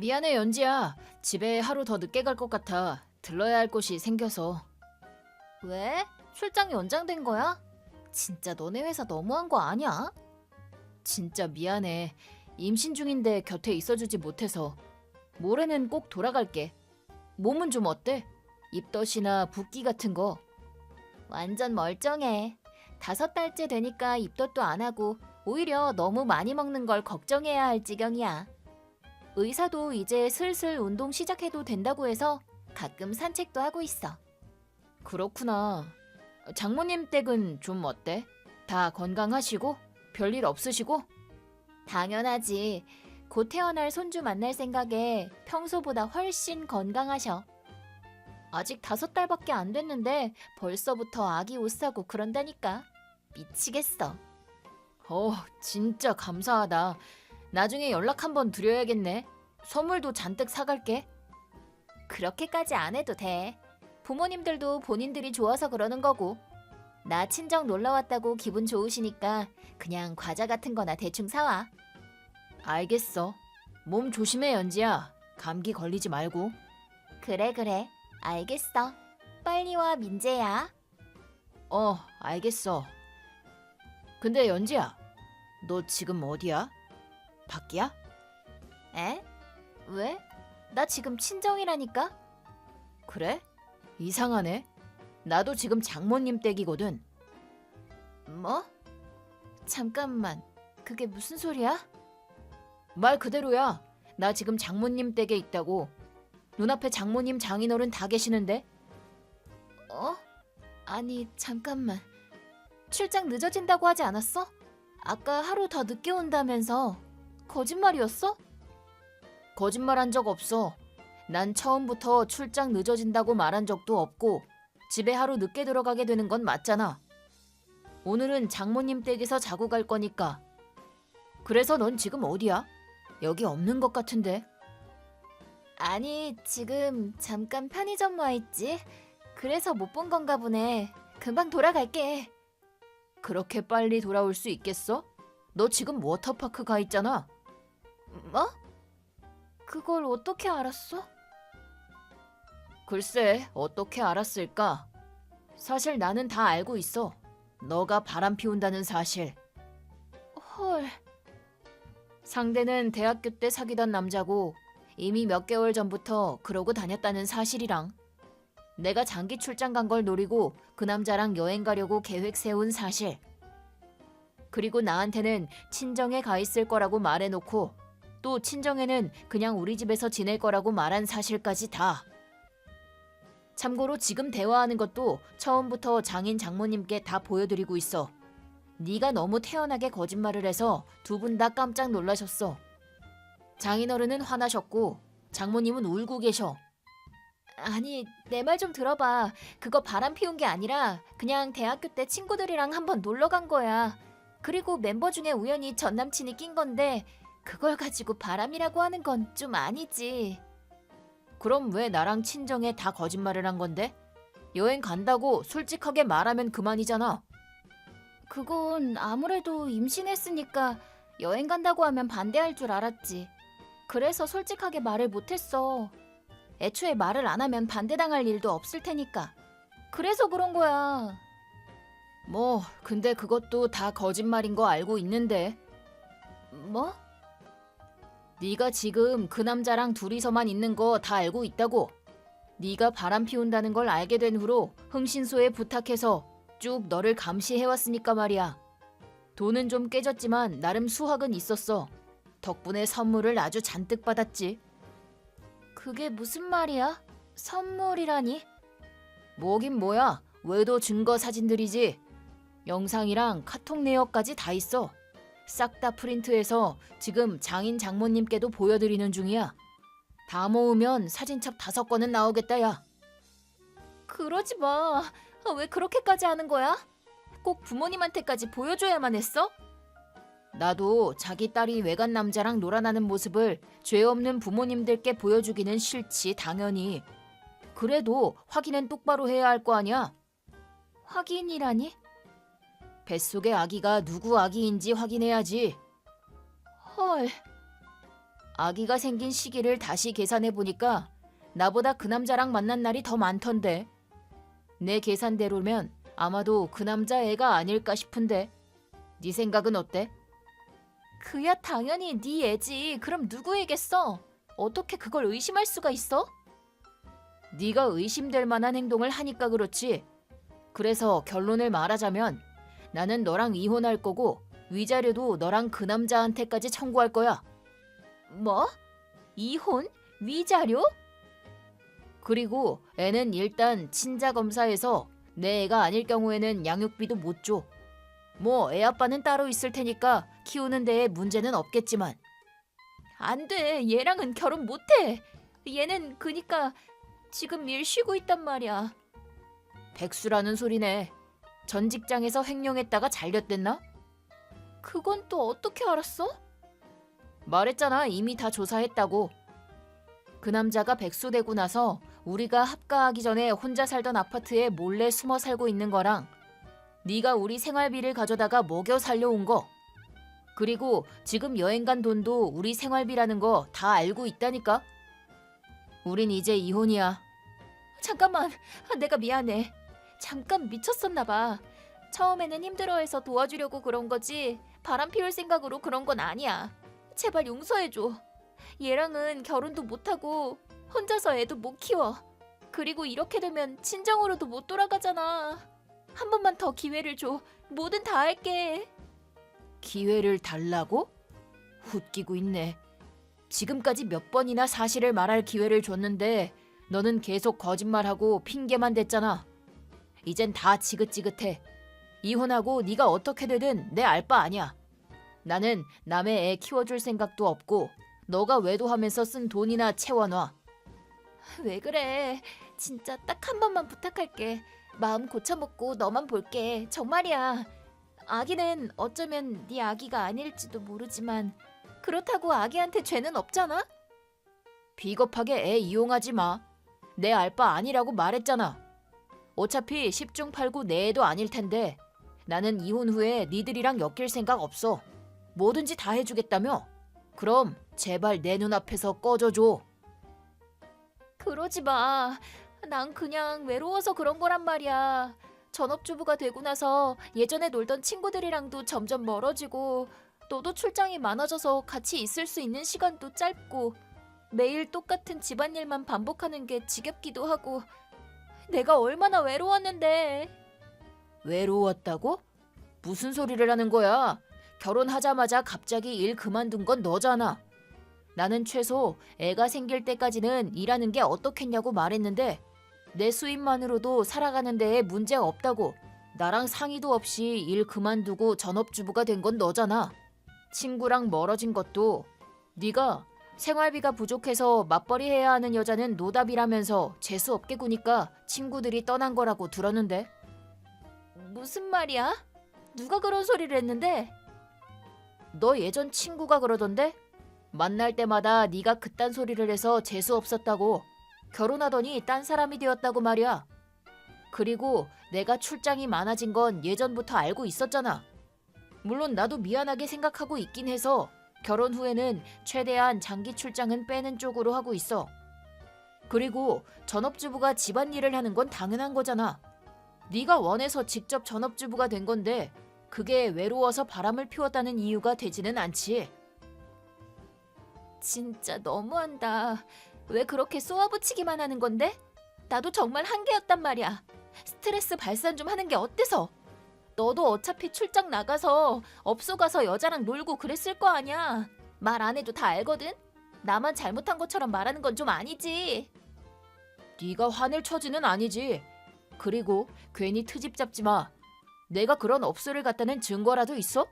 미안해 연지야. 집에 하루 더 늦게 갈 것 같아. 들러야 할 곳이 생겨서. 왜? 출장 연장된 거야? 진짜 너네 회사 너무한 거 아니야? 진짜 미안해. 임신 중인데 곁에 있어주지 못해서. 모레는 꼭 돌아갈게. 몸은 좀 어때? 입덧이나 붓기 같은 거. 완전 멀쩡해. 다섯 달째 되니까 입덧도 안 하고 오히려 너무 많이 먹는 걸 걱정해야 할 지경이야. 의사도 이제 슬슬 운동 시작해도 된다고 해서 가끔 산책도 하고 있어. 그렇구나. 장모님 댁은 좀 어때? 다 건강하시고 별일 없으시고? 당연하지. 곧 태어날 손주 만날 생각에 평소보다 훨씬 건강하셔. 아직 다섯 달밖에 안 됐는데 벌써부터 아기 옷 사고 그런다니까. 미치겠어. 어, 진짜 감사하다. 나중에 연락 한번 드려야겠네. 선물도 잔뜩 사갈게. 그렇게까지 안 해도 돼. 부모님들도 본인들이 좋아서 그러는 거고. 나 친정 놀러 왔다고 기분 좋으시니까 그냥 과자 같은 거나 대충 사와. 알겠어. 몸 조심해, 연지야. 감기 걸리지 말고. 그래 그래. 알겠어. 빨리 와 민재야. 어, 알겠어. 근데 연지야, 너 지금 어디야? 밖이야? 에? 왜? 나 지금 친정이라니까? 그래? 이상하네. 나도 지금 장모님 댁이거든. 뭐? 잠깐만. 그게 무슨 소리야? 말 그대로야. 나 지금 장모님 댁에 있다고. 눈앞에 장모님 장인어른 다 계시는데? 어? 아니, 잠깐만. 출장 늦어진다고 하지 않았어? 아까 하루 더 늦게 온다면서. 거짓말이었어? 거짓말한 적 없어. 난 처음부터 출장 늦어진다고 말한 적도 없고 집에 하루 늦게 들어가게 되는 건 맞잖아. 오늘은 장모님 댁에서 자고 갈 거니까. 그래서 넌 지금 어디야? 여기 없는 것 같은데. 아니, 지금 잠깐 편의점 와 있지. 그래서 못 본 건가 보네. 금방 돌아갈게. 그렇게 빨리 돌아올 수 있겠어? 너 지금 워터파크 가 있잖아. 뭐? 그걸 어떻게 알았어? 글쎄, 어떻게 알았을까? 사실 나는 다 알고 있어. 너가 바람 피운다는 사실. 헐. 상대는 대학교 때 사귀던 남자고 이미 몇 개월 전부터 그러고 다녔다는 사실이랑 내가 장기 출장 간 걸 노리고 그 남자랑 여행 가려고 계획 세운 사실. 그리고 나한테는 친정에 가 있을 거라고 말해놓고 또 친정에는 그냥 우리 집에서 지낼 거라고 말한 사실까지 다. 참고로 지금 대화하는 것도 처음부터 장인 장모님께 다 보여드리고 있어. 네가 너무 태연하게 거짓말을 해서 두 분 다 깜짝 놀라셨어. 장인어른은 화나셨고 장모님은 울고 계셔. 아니, 내 말 좀 들어봐. 그거 바람 피운 게 아니라 그냥 대학교 때 친구들이랑 한번 놀러 간 거야. 그리고 멤버 중에 우연히 전 남친이 낀 건데 그걸 가지고 바람이라고 하는 건 좀 아니지. 그럼 왜 나랑 친정에 다 거짓말을 한 건데? 여행 간다고 솔직하게 말하면 그만이잖아. 그건 아무래도 임신했으니까 여행 간다고 하면 반대할 줄 알았지. 그래서 솔직하게 말을 못했어. 애초에 말을 안 하면 반대당할 일도 없을 테니까. 그래서 그런 거야. 뭐 근데 그것도 다 거짓말인 거 알고 있는데 뭐? 네가 지금 그 남자랑 둘이서만 있는 거 다 알고 있다고. 네가 바람 피운다는 걸 알게 된 후로 흥신소에 부탁해서 쭉 너를 감시해왔으니까 말이야. 돈은 좀 깨졌지만 나름 수확은 있었어. 덕분에 선물을 아주 잔뜩 받았지. 그게 무슨 말이야? 선물이라니? 뭐긴 뭐야. 외도 증거 사진들이지. 영상이랑 카톡 내역까지 다 있어. 싹 다 프린트해서 지금 장인 장모님께도 보여드리는 중이야. 다 모으면 사진첩 다섯 건은 나오겠다, 야. 그러지 마. 아, 왜 그렇게까지 하는 거야? 꼭 부모님한테까지 보여줘야만 했어? 나도 자기 딸이 외간 남자랑 놀아나는 모습을 죄 없는 부모님들께 보여주기는 싫지, 당연히. 그래도 확인은 똑바로 해야 할 거 아니야. 확인이라니? 뱃속의 아기가 누구 아기인지 확인해야지. 헐. 아기가 생긴 시기를 다시 계산해 보니까 나보다 그 남자랑 만난 날이 더 많던데. 내 계산대로면 아마도 그 남자 애가 아닐까 싶은데. 네 생각은 어때? 그야 당연히 네 애지. 그럼 누구에겠어? 어떻게 그걸 의심할 수가 있어? 네가 의심될 만한 행동을 하니까 그렇지. 그래서 결론을 말하자면 나는 너랑 이혼할 거고 위자료도 너랑 그 남자한테까지 청구할 거야. 뭐? 이혼? 위자료? 그리고 애는 일단 친자 검사에서 내 애가 아닐 경우에는 양육비도 못 줘. 뭐 애 아빠는 따로 있을 테니까 키우는 데에 문제는 없겠지만 안 돼. 얘랑은 결혼 못 해. 얘는 그니까 지금 일 쉬고 있단 말이야. 백수라는 소리네. 전 직장에서 횡령했다가 잘렸댔나? 그건 또 어떻게 알았어? 말했잖아 이미 다 조사했다고. 그 남자가 백수 되고 나서 우리가 합가하기 전에 혼자 살던 아파트에 몰래 숨어 살고 있는 거랑 네가 우리 생활비를 가져다가 먹여 살려온 거 그리고 지금 여행 간 돈도 우리 생활비라는 거 다 알고 있다니까. 우린 이제 이혼이야. 잠깐만. 아, 내가 미안해. 잠깐 미쳤었나 봐. 처음에는 힘들어해서 도와주려고 그런 거지. 바람 피울 생각으로 그런 건 아니야. 제발 용서해줘. 얘랑은 결혼도 못하고 혼자서 애도 못 키워. 그리고 이렇게 되면 친정으로도 못 돌아가잖아. 한 번만 더 기회를 줘. 뭐든 다 할게. 기회를 달라고? 웃기고 있네. 지금까지 몇 번이나 사실을 말할 기회를 줬는데 너는 계속 거짓말하고 핑계만 댔잖아. 이젠 다 지긋지긋해. 이혼하고 네가 어떻게 되든 내 알 바 아니야. 나는 남의 애 키워줄 생각도 없고 너가 외도하면서 쓴 돈이나 채워놔. 왜 그래? 진짜 딱 한 번만 부탁할게. 마음 고쳐먹고 너만 볼게. 정말이야. 아기는 어쩌면 네 아기가 아닐지도 모르지만 그렇다고 아기한테 죄는 없잖아. 비겁하게 애 이용하지 마. 내 알 바 아니라고 말했잖아. 어차피 10중 8구 내 애도 아닐 텐데 나는 이혼 후에 니들이랑 엮일 생각 없어. 뭐든지 다 해주겠다며? 그럼 제발 내 눈앞에서 꺼져줘. 그러지 마. 난 그냥 외로워서 그런 거란 말이야. 전업주부가 되고 나서 예전에 놀던 친구들이랑도 점점 멀어지고 너도 출장이 많아져서 같이 있을 수 있는 시간도 짧고 매일 똑같은 집안일만 반복하는 게 지겹기도 하고 내가 얼마나 외로웠는데 외로웠다고? 무슨 소리를 하는 거야? 결혼하자마자 갑자기 일 그만둔 건 너잖아. 나는 최소 애가 생길 때까지는 일하는 게 어떻겠냐고 말했는데 내 수입만으로도 살아가는 데에 문제 없다고 나랑 상의도 없이 일 그만두고 전업주부가 된 건 너잖아. 친구랑 멀어진 것도 네가 생활비가 부족해서 맞벌이 해야 하는 여자는 노답이라면서 재수 없게 구니까 친구들이 떠난 거라고 들었는데 무슨 말이야? 누가 그런 소리를 했는데 너 예전 친구가 그러던데 만날 때마다 네가 그딴 소리를 해서 재수 없었다고 결혼하더니 딴 사람이 되었다고 말이야. 그리고 내가 출장이 많아진 건 예전부터 알고 있었잖아. 물론 나도 미안하게 생각하고 있긴 해서 결혼 후에는 최대한 장기 출장은 빼는 쪽으로 하고 있어. 그리고 전업주부가 집안일을 하는 건 당연한 거잖아. 네가 원해서 직접 전업주부가 된 건데 그게 외로워서 바람을 피웠다는 이유가 되지는 않지. 진짜 너무한다. 왜 그렇게 쏘아붙이기만 하는 건데? 나도 정말 한계였단 말이야. 스트레스 발산 좀 하는 게 어때서? 너도 어차피 출장 나가서 업소 가서 여자랑 놀고 그랬을 거 아니야. 말안 해도 다 알거든. 나만 잘못한 것처럼 말하는 건 좀 아니지. 네가 화낼 처지는 아니지. 그리고 괜히 트집 잡지 마. 내가 그런 업소를 갔다는 증거라도 있어?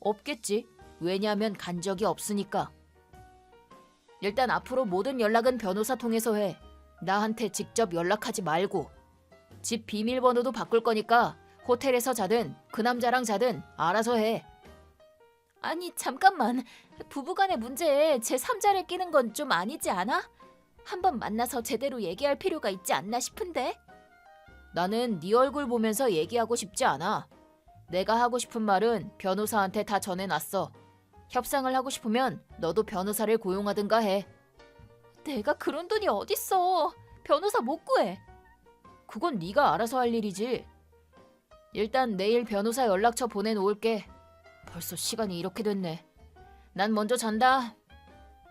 없겠지. 왜냐하면 간 적이 없으니까. 일단 앞으로 모든 연락은 변호사 통해서 해. 나한테 직접 연락하지 말고. 집 비밀번호도 바꿀 거니까 호텔에서 자든 그 남자랑 자든 알아서 해. 아니 잠깐만. 부부간의 문제에 제 3자를 끼는 건 좀 아니지 않아? 한번 만나서 제대로 얘기할 필요가 있지 않나 싶은데. 나는 네 얼굴 보면서 얘기하고 싶지 않아. 내가 하고 싶은 말은 변호사한테 다 전해놨어. 협상을 하고 싶으면 너도 변호사를 고용하든가 해. 내가 그런 돈이 어딨어. 변호사 못 구해. 그건 네가 알아서 할 일이지. 일단 내일 변호사 연락처 보내놓을게. 벌써 시간이 이렇게 됐네. 난 먼저 잔다.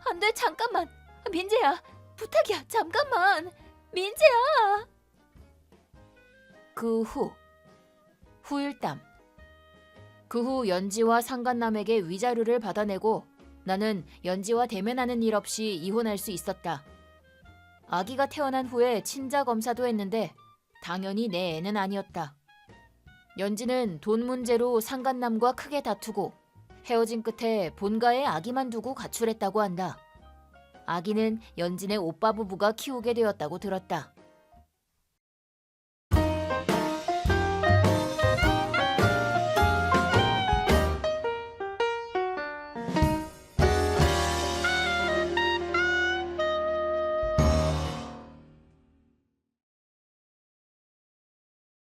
안 돼, 잠깐만. 민재야, 부탁이야, 잠깐만. 민재야. 그 후. 후일담. 그 후 연지와 상간남에게 위자료를 받아내고 나는 연지와 대면하는 일 없이 이혼할 수 있었다. 아기가 태어난 후에 친자 검사도 했는데 당연히 내 애는 아니었다. 연지는 돈 문제로 상간남과 크게 다투고 헤어진 끝에 본가에 아기만 두고 가출했다고 한다. 아기는 연진의 오빠 부부가 키우게 되었다고 들었다.